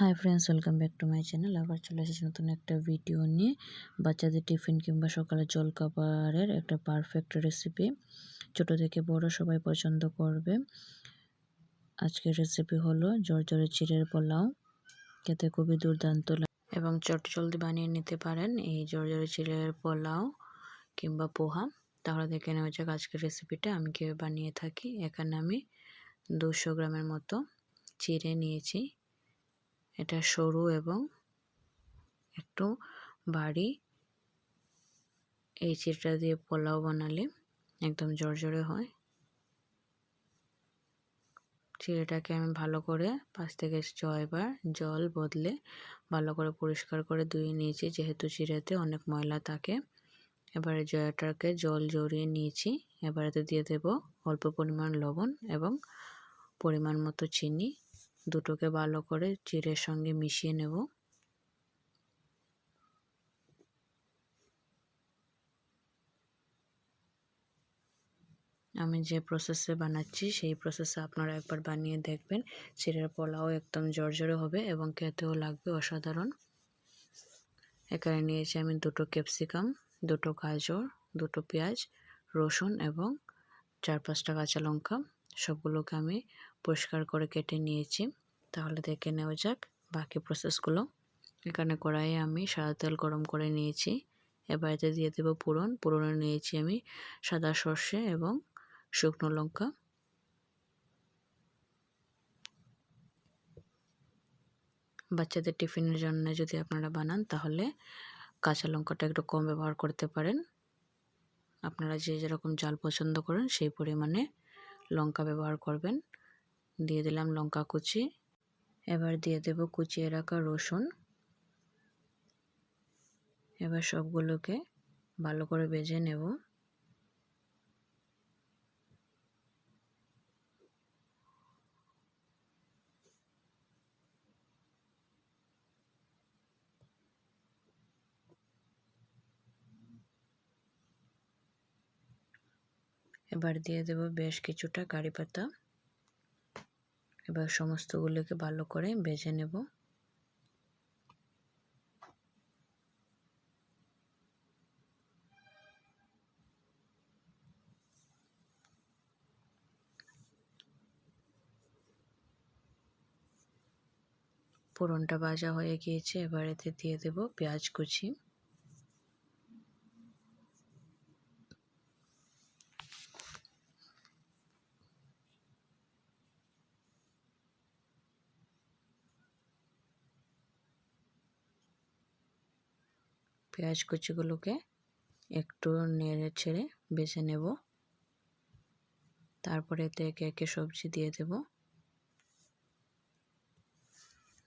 Hi friends welcome back to my channel আবার চলে এসেছি নতুন একটা ভিডিও নিয়ে। বাচ্চাদের টিফিন কিংবা সকালে জলখাবারের একটা পারফেক্ট রেসিপি ছোট থেকে বড় সবাই পছন্দ করবে। আজকের রেসিপি হলো জর্জরে চিড়ের পোলাও। খেতে খুবই দুর্দান্ত এবং চট জলদি বানিয়ে নিতে পারেন এই জর্জরে চিড়ের পোলাও কিংবা পোহা। তাহলে দেখে নেওয়া যাক আজকের রেসিপিটা আমি কীভাবে বানিয়ে থাকি। এখানে আমি দুশো গ্রামের মতো চিড়ে নিয়েছি। এটা সরু এবং একটু বাড়ি। এই চিড়টা দিয়ে পোলাও বানালে একদম জর্জরে হয়। চিড়েটাকে আমি ভালো করে পাঁচ থেকে ছয়বার জল বদলে ভালো করে পরিষ্কার করে ধুয়ে নিয়েছি। যেহেতু চিড়েতে অনেক ময়লা থাকে, এবারে জয়াটাকে জল জড়িয়ে নিয়েছি। এবারেতে দিয়ে দেব অল্প পরিমাণ লবণ এবং পরিমাণ মতো চিনি। দুটোকে ভালো করে চিড়ের সঙ্গে মিশিয়ে নেব। আমি যে প্রসেসে বানাচ্ছি, সেই প্রসেসে আপনারা একবার বানিয়ে দেখবেন। চিড়ের পোলাও একদম জর্জরে হবে এবং খেতেও লাগবে অসাধারণ। এখানে নিয়েছি আমি দুটো ক্যাপসিকাম দুটো গাজর, দুটো পেঁয়াজ, রসুন এবং চার পাঁচটা কাঁচা লঙ্কা। সবগুলোকে আমি পরিষ্কার করে কেটে নিয়েছি। তাহলে দেখে নেওয়া যাক বাকি প্রসেসগুলো এখানে কড়াইয়ে আমি সাদা তেল গরম করে নিয়েছি। এবার এতে দিয়ে দেবো পুরন পুরনে নিয়েছি আমি সাদা সর্ষে এবং শুকনো লঙ্কা। বাচ্চাদের টিফিনের জন্য যদি আপনারা বানান, তাহলে কাঁচা লঙ্কাটা একটু কম ব্যবহার করতে পারেন। আপনারা যে যেরকম জাল পছন্দ করেন, সেই পরিমাণে লঙ্কা ব্যবহার করবেন। দিয়ে দিলাম লঙ্কা কুচি। এবার দিয়ে দেব কুচিয়ে রাখা রসুন। এবার সবগুলোকে ভালো করে বেজে নেব। এবার দিয়ে দেব বেশ কিছুটা কারি পাতা। এবার সমস্তগুলোকে ভালো করে বেজে নেব। ফোড়নটা ভাজা হয়ে গিয়েছে, এবার এতে দিয়ে দেব পেঁয়াজ কুচি। পেঁয়াজ কুচিগুলোকে একটু নেড়ে ছেড়ে বেছে নেব। তারপরে এতে একে একে সবজি দিয়ে দেব।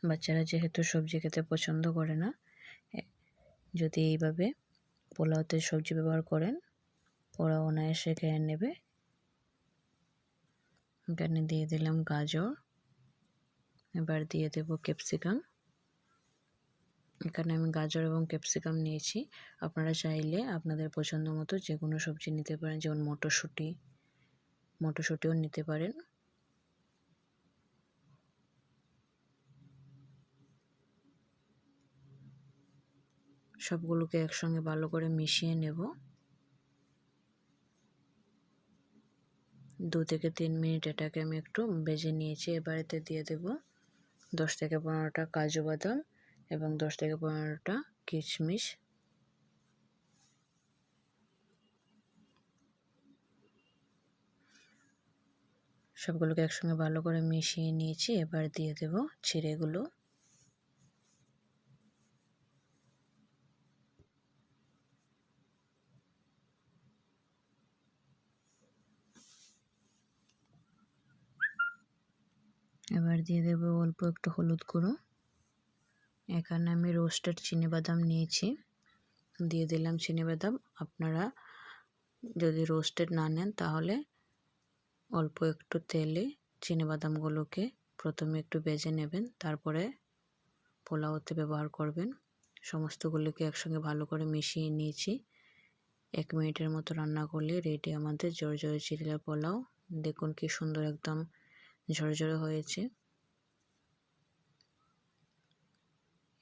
বাচ্চারা যেহেতু সবজি খেতে পছন্দ করে না যদি এইভাবে পোলাওতে সবজি ব্যবহার করেন, ওরা অনায়াসে খেয়ে নেবে। এখানে দিয়ে দিলাম গাজর। এবার দিয়ে দেব ক্যাপসিকাম। এখানে আমি গাজর এবং ক্যাপসিকাম নিয়েছি। আপনারা চাইলে আপনাদের পছন্দ মতো যে কোনো সবজি নিতে পারেন, যেমন মটরশুঁটি। মটরশুঁটিও নিতে পারেন। সবগুলোকে একসঙ্গে ভালো করে মিশিয়ে নেব। দু থেকে তিন মিনিট এটাকে আমি একটু বেজে নিয়েছি, এবারেতে দিয়ে দেব দশ থেকে পনেরোটা কাজু বাদাম। এবং দশ থেকে পনেরোটা কিশমিশ। সবগুলোকে একসঙ্গে ভালো করে মিশিয়ে নিয়েছি, এবার দিয়ে দেব ছিঁড়েগুলো। এবার দিয়ে দেব অল্প একটু হলুদ গুঁড়ো। এখানে আমি রোস্টেড বাদাম নিয়েছি। দিয়ে দিলাম বাদাম আপনারা যদি রোস্টেড না নেন, তাহলে অল্প একটু তেলে বাদামগুলোকে প্রথমে একটু বেজে নেবেন, তারপরে পোলাওতে ব্যবহার করবেন। সমস্তগুলোকে একসঙ্গে ভালো করে মিশিয়ে নিয়েছি। এক মিনিটের মতো রান্না করলে রেডি আমাদের জোরে চিড়িলা পোলাও। দেখুন কি সুন্দর একদম ঝরঝরে হয়েছে।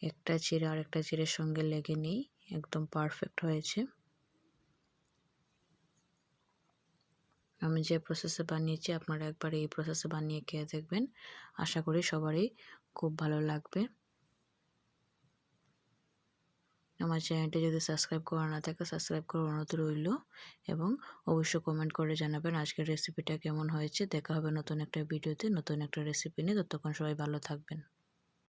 একটা চিড়ে আর একটা সঙ্গে লেগে নেই, একদম পারফেক্ট হয়েছে। আমি যে প্রসেসে বানিয়েছি, আপনারা একবার এই প্রসেসে বানিয়ে খেয়ে দেখবেন। আশা করি সবারই খুব ভালো লাগবে। আমার চ্যানেলটি যদি সাবস্ক্রাইব করা না থাকে সাবস্ক্রাইব করার অনুরোধ রইল এবং অবশ্যই কমেন্ট করে জানাবেন আজকের রেসিপিটা কেমন হয়েছে। দেখা হবে নতুন একটা ভিডিওতে নতুন একটা রেসিপি নিয়ে। ততক্ষণ সবাই ভালো থাকবেন।